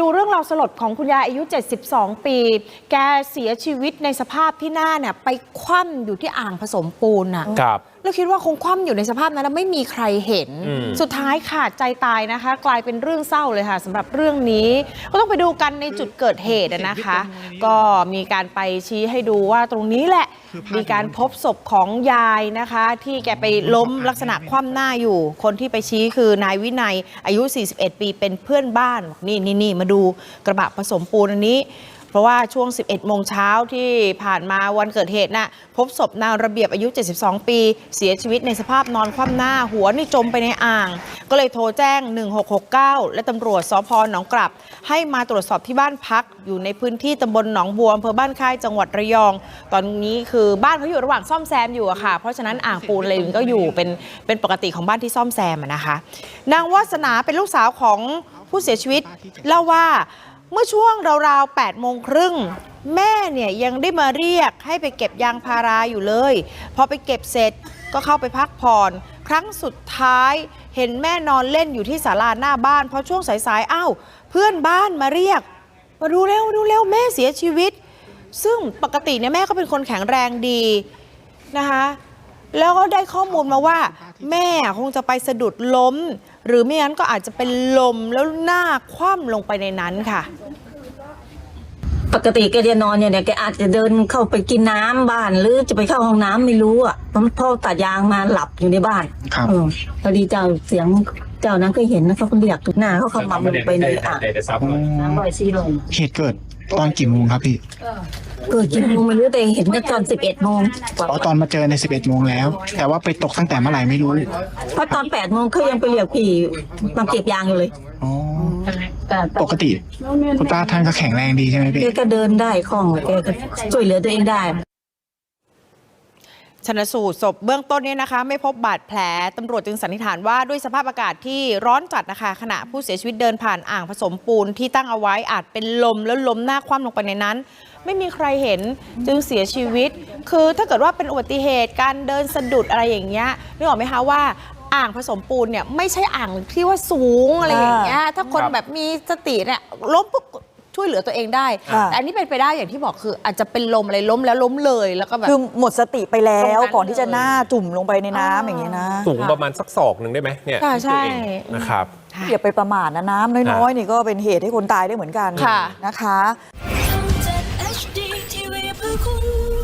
ดูเรื่องราวสลดของคุณยายอายุ 72 ปี แกเสียชีวิตในสภาพที่หน้าเนี่ยไปคว่ำอยู่ที่อ่างผสมปูนอะครับ แล้วคิดว่าคงคว่ำอยู่ในสภาพนั้นแล้วไม่มีใครเห็นอืมสุดท้ายขาดใจตายนะคะ กลายเป็นเรื่องเศร้าเลยค่ะสำหรับเรื่องนี้ ก็ต้องไปดูกันในจุดเกิดเหตุอะนะคะ ก็มีการไปชี้ให้ดูว่าตรงนี้แหละ มีการพบศพของยายนะคะ ที่แกไปล้มลักษณะคว่ำหน้าอยู่ คนที่ไปชี้คือนายวินัยอายุ 41 ปีเป็นเพื่อนบ้านบอกนี่นี่นี่มาดูกระบะผสมปูนอันนี้ เพราะว่าช่วง 11 โมงเช้าที่ผ่านมาวันเกิดเหตุน่ะพบศพนางระเบียบอายุ 72 ปี เสียชีวิตในสภาพนอนคว่ำหน้าหัวนี่จมไปในอ่าง ก็เลยโทรแจ้ง 1669 และตำรวจสพหนองกลับ ให้มาตรวจสอบที่บ้านพัก อยู่ในพื้นที่ตำบลหนองบัวอำเภอบ้านค่ายจังหวัดระยอง ตอนนี้คือบ้านเขาอยู่ระหว่างซ่อมแซมอยู่อะค่ะ เพราะฉะนั้นอ่างปูนเลยก็อยู่เป็นเป็นปกติของบ้านที่ซ่อมแซมนะคะ นางวาสนาเป็นลูกสาวของผู้เสียชีวิตเล่าว่า เมื่อช่วงราวๆ8โมงครึ่งแม่เนี่ยยังได้มาเรียกให้ไปเก็บยางพาราอยู่เลย พอไปเก็บเสร็จก็เข้าไปพักผ่อน ครั้งสุดท้ายเห็นแม่นอนเล่นอยู่ที่ศาลาหน้าบ้านพอช่วงสายๆอ้าวเพื่อนบ้านมาเรียก มาดูเร็วดูเร็วแม่เสียชีวิต ซึ่งปกติเนี่ยแม่ก็เป็นคนแข็งแรงดีนะคะแล้วก็ได้ข้อมูลมาว่า แม่คงจะไปสะดุดล้ม หรือไม่งั้นก็อาจจะเป็นลมแล้วหน้าคว่ำลงไปในนั้นค่ะ ปกติแกจะนอนอยู่เนี่ยแกอาจจะเดินเข้าไปกินน้ำบ้านหรือจะไปเข้าห้องน้ำไม่รู้อะเพราะพ่อตัดยางมาหลับอยู่ในบ้านครับ เออพอดีเจ้าเสียงเจ้านั้นก็เห็นนะเขาก็เรียกหน้าเขาเข้ามาลงไปในอ่างน้ำลอยซีลง เหตุเกิด ตอนกี่โมงครับพี่เกิดกี่โมงไม่รู้แต่เห็นตอนสิบเอ็ดโมงอ๋อตอนมาเจอใน11โมงแล้ว แต่ว่าไปตกตั้งแต่เมื่อไหร่ไม่รู้เพราะตอนแปดโมงเขายังไปเหลียวขี่มาเก็บยางอยู่เลยอ๋อปกติ คุณป้าท่านก็แข็งแรงดีใช่ไหมพี่แกก็เดินได้คล่องแกก็ช่วยเหลือตัวเองได้ ชนสูตรศพเบื้องต้นเนี่ยนะคะ ไม่พบบาดแผลตำรวจจึงสันนิษฐานว่าด้วยสภาพอากาศที่ร้อนจัดนะคะขณะผู้เสียชีวิตเดินผ่านอ่างผสมปูนที่ตั้งเอาไว้อาจเป็นลมแล้วล้มหน้าคว่ำลงไปในนั้น ไม่มีใครเห็นจึงเสียชีวิต คือถ้าเกิดว่าเป็นอุบัติเหตุการเดินสะดุดอะไรอย่างเงี้ยนึกออกไหมคะว่าอ่างผสมปูนเนี่ยไม่ใช่อ่างที่ว่าสูงอะไรอย่างเงี้ยถ้าคนแบบมีสติเนี่ยล้มปุ๊บ ช่วยเหลือตัวเองได้ค่ะ แต่อันนี้เป็นไปได้อย่างที่บอกคือ อาจจะเป็นลมอะไรล้มแล้วล้มเลยแล้วก็แบบ คือหมดสติไปแล้วตรงนั้นก่อนที่จะหน้าจุ่มลงไปในอ๋อน้ำออย่างเงี้ยนะสูงประมาณสักศอกหนึ่งได้ไหมเนี่ยค่ะใช่ ตัวเองนะครับ อย่าไปประมาทนะน้ำน้อยๆนี่ก็เป็นเหตุให้คนตายได้เหมือนกันค่ะ นะคะทำจาก HD TV เพื่อคุณ